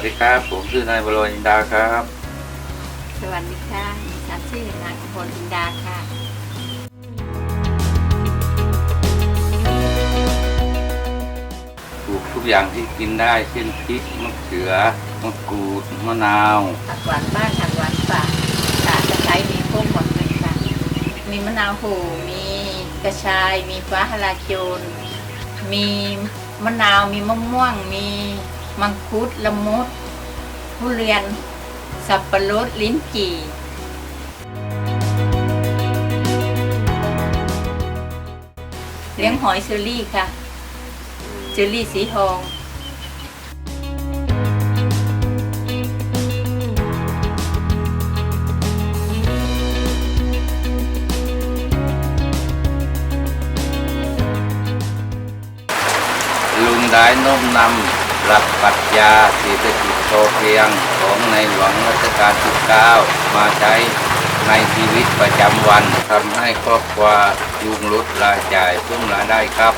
สดีครับ ผมชื่อนายบรอยอินดาครับ สวัสดีค่ะดิฉันชื่อนางพลอินดาค่ะ ปลูกทุกอย่างที่กินได้ เช่นพริกมะเขือมะกรูดมะนาวผักหวานบ้านผักหวานป่าสาตะไคร้มีพวกหมดเลยค่ะ มีมะนาวโหมีกระชาย มีฟ้าฮาราโจนมีมะนาว มีมะม่วง มี มังคุดละมุดทุเรียน สับปะรดลิ้นจี่เลี้ยงหอยเชอรี่ค่ะเชอรี่สีทองลุงได้น้มนำ หลักปรัชญาเศรษฐกิจพอเพียงของในหลวงรัชกาลที่ 9 มาใช้ในชีวิตประจำวันทำให้ครอบครัวยุงลดรายจ่ายเพิ่มรายได้ครับ